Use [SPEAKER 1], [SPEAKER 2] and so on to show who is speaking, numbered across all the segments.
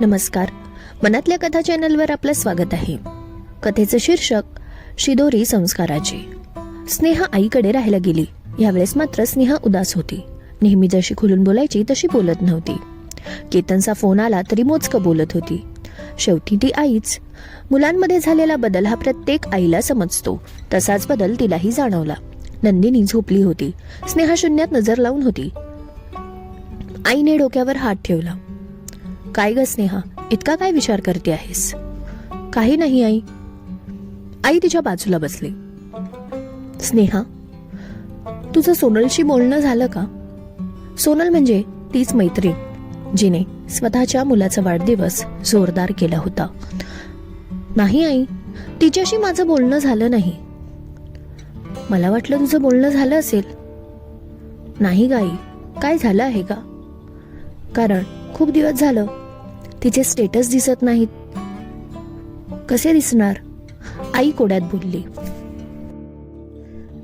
[SPEAKER 1] नमस्कार. मनातल्या कथा चॅनलवर आपलं स्वागत आहे. कथेचं शीर्षक शिदोरी संस्काराची. स्नेहा आईकडे राहायला गेली. यावेळेस मात्र स्नेहा उदास होती. नेहमी जशी खुलून बोलायची तशी बोलत नव्हती. केतनचा फोन आला तरी मोजकं बोलत होती. शेवटी ती आईच मुलांमध्ये झालेला बदल हा प्रत्येक आईला समजतो. तसाच बदल तिलाही जाणवला. नंदिनी झोपली होती. स्नेहा शून्यात नजर लावून होती. आईने डोक्यावर हात ठेवला. काय ग स्नेहा? इतका काय विचार करते आहेस? काही नाही आई. आई तिच्या बाजूला बसली. स्नेहा तुझं सोनलशी बोलणं झालं का? सोनल म्हणजे तीच मैत्रीण जिने स्वतःच्या मुलाचा वाढदिवस जोरदार केला होता. नाही आई. तिच्याशी माझं बोलणं झालं नाही. मला वाटलं तुझं बोलणं झालं असेल. नाही गाई काय झालं आहे का कारण खूप दिवस झालं. तिचे स्टेटस दिसत नाहीत. कसे दिसणार? आई कोड्यात बोलली.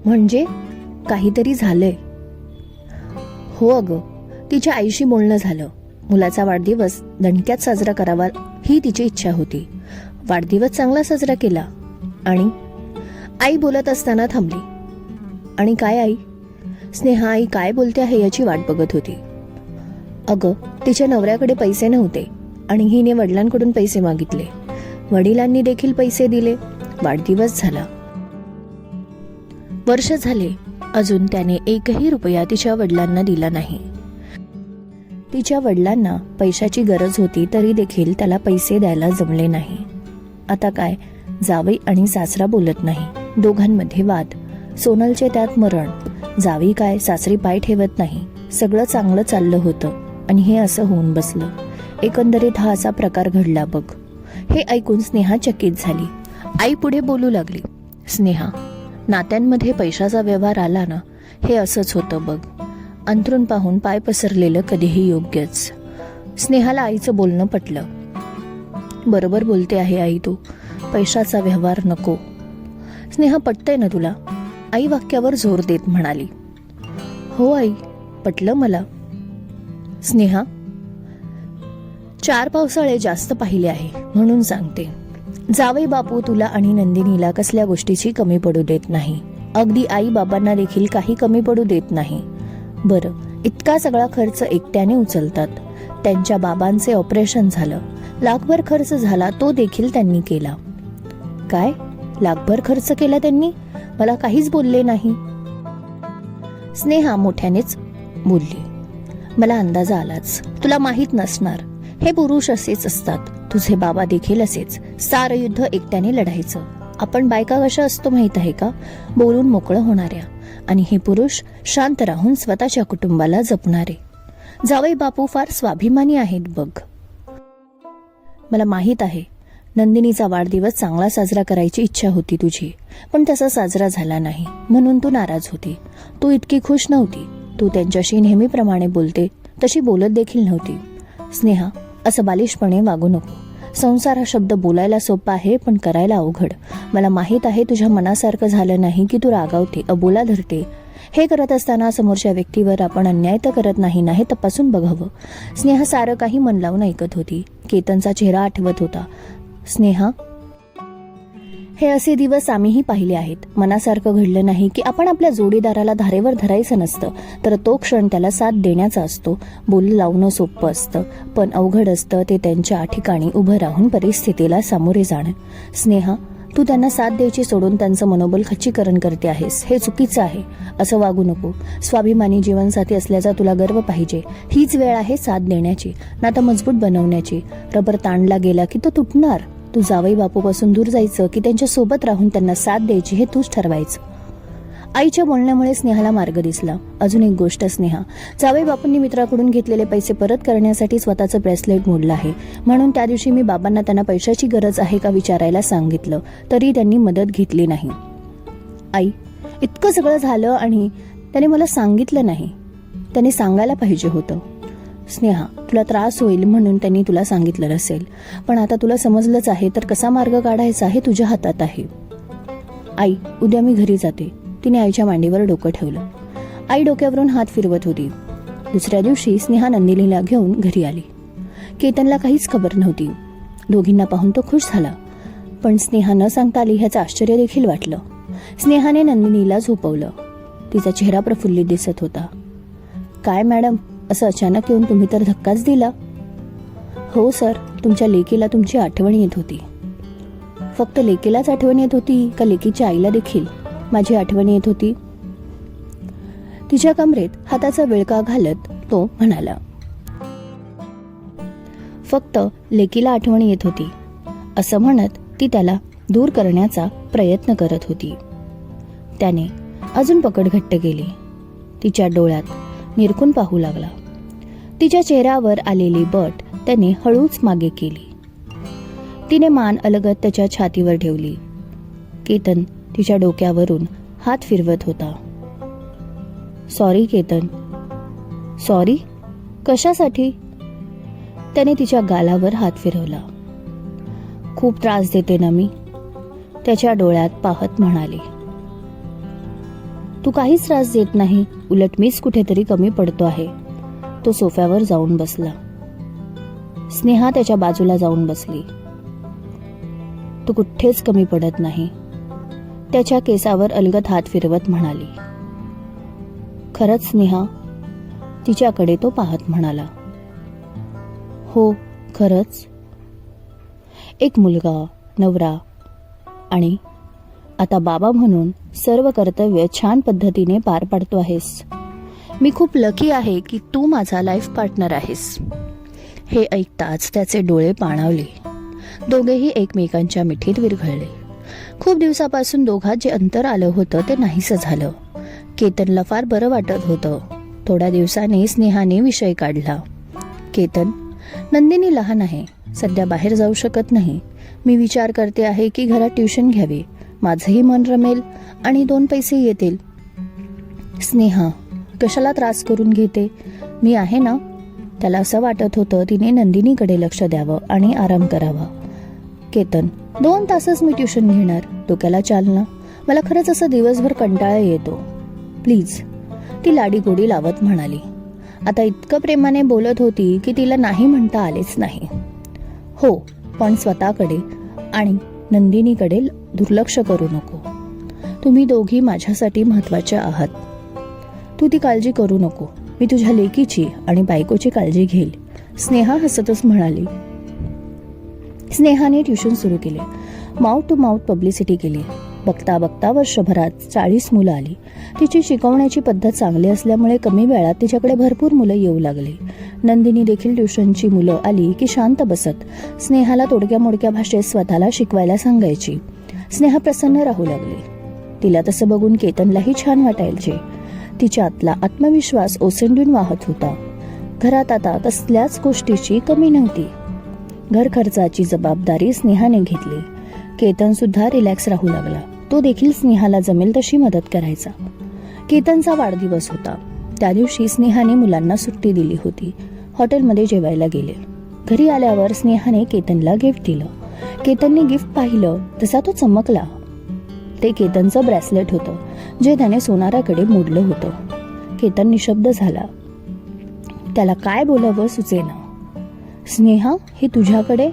[SPEAKER 1] म्हणजे काहीतरी झालंय. हो अगं तिच्या आईशी बोलणं झालं. मुलाचा वाढदिवस दणक्यात साजरा करावा ही तिची इच्छा होती. वाढदिवस चांगला साजरा केला. आणि आई बोलत असताना थांबली. आणि काय आई? स्नेहा आई काय बोलते आहे याची वाट बघत होती. अगं तिच्या नवऱ्याकडे पैसे नव्हते आणि हिने वडिलांकडून पैसे मागितले. वडिलांनी देखील पैसे दिले. वाढदिवस झाला. वर्ष झाले. अजून त्याने एकही रुपया तिच्या वडिलांना दिला नाही. तिच्या वडिलांना पैशाची गरज होती तरी देखील त्याला पैसे द्यायला जमले नाही. आता काय? जावई आणि सासरा बोलत नाही. दोघांमध्ये वाद. सोनलचे त्यात मरण. जावी काय सासरी पाय ठेवत नाही. सगळं चांगलं चाललं होतं. आणि हे असं होऊन बसलं. एकंदरीत हा असा प्रकार घडला बघ. हे ऐकून स्नेहा चकित झाली. आई पुढे बोलू लागली. स्नेहा नात्यांमध्ये पैशाचा व्यवहार आला ना हे असंच होतं बघ. अंथरून पाहून पाय पसरलेलं कधीही योग्यच. स्नेहाला आईचं बोलणं पटलं. बरोबर बोलते आहे आई तू. पैशाचा व्यवहार नको. स्नेहा पटतंय ना तुला. आई वाक्यावर जोर देत म्हणाली. हो आई पटलं मला. स्नेहा चार पावसाळे जास्त पाहिले आहे म्हणून सांगते. जावे बापू तुला आणि नंदिनीला कसल्या गोष्टीची कमी पडू देत नाही. अगदी आई बाबांना देखील काही कमी पडू देत नाही. बरं इतका सगळा खर्च एकट्याने उचलतात. त्यांच्या बाबांचे ऑपरेशन झालं. लाखभर खर्च झाला तो देखील त्यांनी केला. काय? लाखभर खर्च केला त्यांनी? मला काहीच बोलले नाही. स्नेहा मोठ्यानेच बोलली. मला अंदाज आलाच. तुला माहीत नसणार. हे पुरुष असेच असतात. तुझे बाबा देखील असेच. सार युद्ध एकट्याने लढायचं. आपण बायका कशा असतो माहीत आहे का? बोलून मोकळं होणाऱ्या. आणि हे पुरुष शांत राहून स्वतःच्या कुटुंबाला जपणारे. जावई बापू फार स्वाभिमानी आहेत बघ. मला माहीत आहे. नंदिनीचा वाढदिवस चांगला साजरा करायची इच्छा होती तुझी. पण तसा साजरा झाला नाही. म्हणून तू नाराज होती. तू इतकी खुश नव्हती. तू त्यांच्याशी नेहमीप्रमाणे बोलते तशी बोलत देखील नव्हती. स्नेहा असं बालिशपणे वागू नको. संसार हा शब्द बोलायला सोपा आहे पण करायला अवघड. मला माहीत आहे तुझ्या मनासारखं झालं नाही की तू रागावते अबोला धरते. हे करत असताना समोरच्या व्यक्तीवर आपण अन्याय तर करत नाही ना हे तपासून बघावं. स्नेहा सारं काही मन लावून ऐकत होती. केतनचा चेहरा आठवत होता. स्नेहा हे असे दिवस आम्हीही पाहिले आहेत. मनासारखं घडलं नाही की आपण आपल्या जोडीदाराला धारेवर धरायचं नसतं तर तो क्षण त्याला साथ देण्याचा असतो. बोल लावणं सोपं असतं पण अवघड असतं ते त्यांच्या ठिकाणी उभं राहून परिस्थितीला सामोरे जाणं. स्नेहा तू त्यांना साथ द्यायची सोडून त्यांचं मनोबल खच्चीकरण करते आहेस. हे चुकीचं आहे. असं वागू नको. स्वाभिमानी जीवनसाथी असल्याचा तुला गर्व पाहिजे. हीच वेळ आहे साथ देण्याची ना तर मजबूत बनवण्याची. रबर ताणला गेला की तो तुटणार. तू जावई बापूपासून दूर जायचं की त्यांच्यासोबत राहून त्यांना साथ द्यायची हे तूच ठरवायचं. आईच्या बोलण्यामुळे स्नेहाला मार्ग दिसला. अजून एक गोष्ट स्नेहा. जावई बापूंनी मित्राकडून घेतलेले पैसे परत करण्यासाठी स्वतःचं ब्रेसलेट मोडलं आहे. म्हणून त्या दिवशी मी बाबांना त्यांना पैशाची गरज आहे का विचारायला सांगितलं. तरी त्यांनी मदत घेतली नाही. आई इतकं सगळं झालं आणि त्याने मला सांगितलं नाही. त्याने सांगायला पाहिजे होतं. स्नेहा तुला त्रास होईल म्हणून त्यांनी तुला सांगितलं असेल पण आता तुला समजलंच आहे तर कसा मार्ग काढायचा हे तुझ्या हातात आहे. आई उद्या मी घरी जाते. तिने आईच्या मांडीवर डोकं ठेवलं. आई डोक्यावरून हात फिरवत होती. दुसऱ्या दिवशी स्नेहा नंदिनीला घेऊन घरी आली. केतनला काहीच खबर नव्हती. दोघींना पाहून तो खुश झाला. पण स्नेहा न सांगता आली ह्याचं आश्चर्य देखील वाटलं. स्नेहाने नंदिनीला झोपवलं. तिचा चेहरा प्रफुल्लित दिसत होता. काय मॅडम असं अचानक येऊन तुम्ही तर धक्काच दिला. हो सर. तुमच्या लेकीला तुमची आठवण येत होती. फक्त लेकीलाच आठवण येत होती का लेकीच्या आईला देखील? माझी आठवण येत होती. तिच्या कमरेत हाताचा विळका घालत तो म्हणाला फक्त लेकीला आठवण येत होती. असं म्हणत ती त्याला दूर करण्याचा प्रयत्न करत होती. त्याने अजून पकड घट्ट केली. तिच्या डोळ्यात निरखून पाहू लागला. तिच्या चेहऱ्यावर आलेली बट त्याने हळूच मागे केली. तिने मान अलगत त्याच्या छातीवर ठेवली. केतन तिच्या डोक्यावरून हात फिरवत होता. सॉरी केतन. सॉरी? कशासाठी? त्याने तिच्या गालावर हात फिरवला. खूप त्रास देते ना मी त्याच्या डोळ्यात पाहत म्हणाली. तू काहीच त्रास देत नाही. उलट मीच कुठेतरी कमी पडतो आहे. तो सोफ्यावर जाऊन बसला. स्नेहा त्याच्या बाजूला जाऊन बसली. तू कुठेच कमी पडत नाही. त्याच्या केसावर अलगत हात फिरवत म्हणाली. खरंच स्नेहा तिच्याकडे तो पाहत म्हणाला. हो खरंच. एक मुलगा नवरा आणि आता बाबा म्हणून सर्व कर्तव्य छान पद्धतीने पार पाडतो आहेस. मी खूप लकी आहे की तू माझा लाईफ पार्टनर आहेस. हे ऐकताच त्याचे डोळे पाणावले. दोघेही एकमेकांच्या मिठीत विरघळले. खूप दिवसापासून दोघात जे अंतर आलं होतं ते नाहीसं झालं. केतनला फार बरं वाटत होतं. थोड्या दिवसांनी स्नेहाने विषय काढला. केतन नंदिनी लहान आहे. सध्या बाहेर जाऊ शकत नाही. मी विचार करते आहे की घरात ट्युशन घ्यावे. माझंही मन रमेल आणि दोन पैसे येतील. स्नेहा कशाला त्रास करून घेते? मी आहे ना? त्याला असं वाटत होतं तिने नंदिनीकडे लक्ष द्यावं आणि आराम करावा. केतन दोन तासच मी ट्युशन घेणार. डोक्याला चालना? मला खरंच असं दिवसभर कंटाळा येतो. प्लीज. ती लाडीगोडी लावत म्हणाली. आता इतकं प्रेमाने बोलत होती की तिला नाही म्हणता आलेच नाही. हो पण स्वतःकडे आणि नंदिनीकडे दुर्लक्ष करू नको. तुम्ही दोघी माझ्यासाठी महत्त्वाच्या आहात. तू ती काळजी करू नको. मी तुझ्या लेकीची आणि बायकोची काळजी घेईल. स्नेहा हसतच म्हणाली. स्नेहाने ट्युशन सुरू केले. माउथ टू माउथ पब्लिसिटी केली. बघता बघता वर्षभरात चाळीस मुलं आली. तिची शिकवण्याची पद्धत चांगली असल्यामुळे कमी वेळात तिच्याकडे भरपूर मुलं येऊ लागली. नंदिनी देखील ट्युशनची मुलं आली की शांत बसत. स्नेहाला तोडक्या मोडक्या भाषेत स्वतःला शिकवायला सांगायची. स्नेहा प्रसन्न राहू लागली. तिला तसं बघून केतनलाही छान वाटायचे. तिच्यातला आत्मविश्वास ओसंडून वाहत होता. घरात आता कसल्याच गोष्टीची कमी नव्हती. घर खर्चाची जबाबदारी स्नेहाने घेतली. केतन सुद्धा रिलॅक्स राहू लागला. तो देखील स्नेहाला जमेल तशी मदत करायचा. केतनचा वाढदिवस होता. त्या दिवशी स्नेहाने मुलांना सुट्टी दिली होती. हॉटेलमध्ये जेवायला गेले. घरी आल्यावर स्नेहाने केतनला गिफ्ट दिलं. केतनने गिफ्ट पाहिलं तसा तो चमकला. ते केतनचं ब्रेसलेट होतं जे त्याने सोनाराकडे मोडलं होतं. केतन निशब्द झाला. त्याला काय बोलावं सुचेना. स्नेहा हे तुझ्याकडे?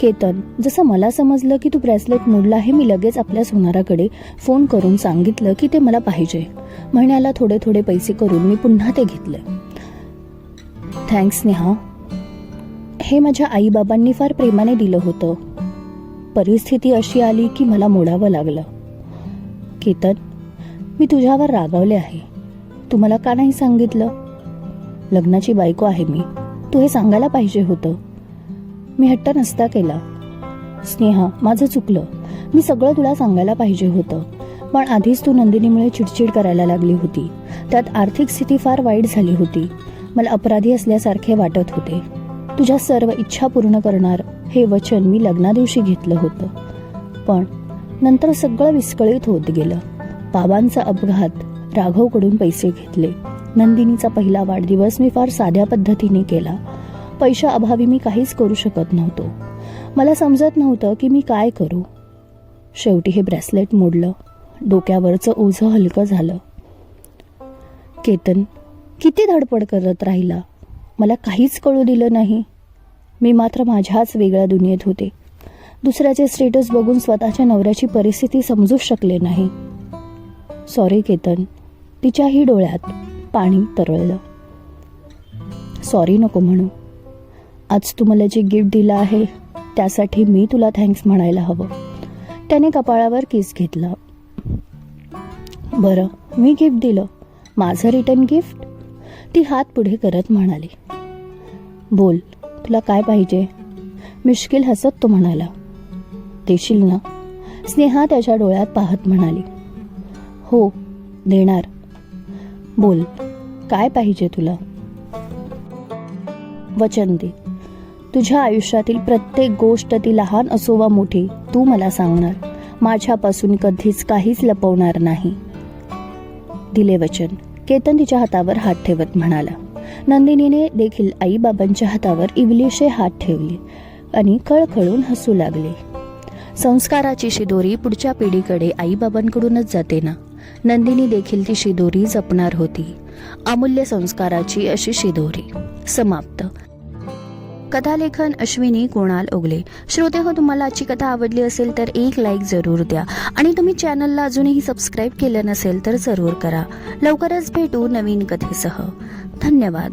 [SPEAKER 1] केतन जसं मला समजलं की तू ब्रेसलेट मोडला आहे मी लगेच आपल्या सोनाराकडे फोन करून सांगितलं की ते मला पाहिजे. महिन्याला थोडे थोडे पैसे करून मी पुन्हा ते घेतलं. थँक्स स्नेहा हे माझ्या आईबाबांनी फार प्रेमाने दिलं होतं. परिस्थिती अशी आली की मला मोडावं लागलं. केतन मी तुझ्यावर रागावले आहे. तू मला का नाही सांगितलं? लग्नाची बायको आहे मी. तू हे सांगायला पाहिजे होतं. मी हट्ट नसता केला. स्नेहा माझं चुकलं. मी सगळं तुला सांगायला पाहिजे होतं. पण आधीच तू नंदिनीमुळे चिडचिड करायला लागली होती. त्यात आर्थिक स्थिती फार वाईट झाली होती. मला अपराधी असल्यासारखे वाटत होते. तुझ्या सर्व इच्छा पूर्ण करणार हे वचन मी लग्नादिवशी घेतलं होतं. पण नंतर सगळं विस्कळीत होत गेलं. बाबांचा अपघात राघवकडून पैसे घेतले. नंदिनीचा पहिला वाढदिवस मी फार साध्या पद्धतीने केला. पैशा अभावी मी काहीच करू शकत नव्हतो. मला समजत नव्हतं की मी काय करू. शेवटी हे ब्रेसलेट मोडलं. डोक्यावरचं ओझं हलकं झालं. केतन किती धडपड करत राहिला? मला काहीच कळू दिलं नाही. मी मात्र माझ्याच वेगळ्या दुनियेत होते. दुसऱ्याचे स्टेटस बघून स्वतःच्या नवऱ्याची परिस्थिती समजूच शकले नाही. सॉरी केतन. तिच्याही डोळ्यात पाणी तरळलं. सॉरी नको म्हणू. आज तू मला जे गिफ्ट दिलं आहे त्यासाठी मी तुला थँक्स म्हणायला हवं. त्याने कपाळावर किस घेतला. बरं मी गिफ्ट दिलं. माझं रिटर्न गिफ्ट ती हात पुढे करत म्हणाली बोल तुला काय पाहिजे? मिश्किल हसत तो म्हणाला देशील ना? स्नेहा त्याच्या डोळ्यात पाहत म्हणाली हो देणार. बोल काय पाहिजे तुला? वचन दे. तुझ्या आयुष्यातील प्रत्येक गोष्ट ती लहान असो वा मोठी तू मला सांगणार. माझ्यापासून कधीच काहीच लपवणार नाही. दिले वचन. केतन तिच्या हातावर हात ठेवत म्हणाला. नंदिनीने देखील आईबाबांच्या हातावर इवलीशे हात ठेवले आणि खळखळून हसू लागले. संस्काराची शिदोरी पुढच्या पिढीकडे आईबाबांकडूनच जाते ना? नंदिनी देखील ती शिदोरी जपणार होती. अमूल्य संस्काराची अशी शिदोरी. समाप्त. कथालेखन अश्विनी कुणाल ओगले. श्रोते हो तुम्हाला आजची कथा आवडली असेल तर एक लाईक जरूर द्या. आणि तुम्ही चॅनलला अजूनही सबस्क्राईब केलं नसेल तर जरूर करा. लवकरच भेटू नवीन कथेसह. धन्यवाद.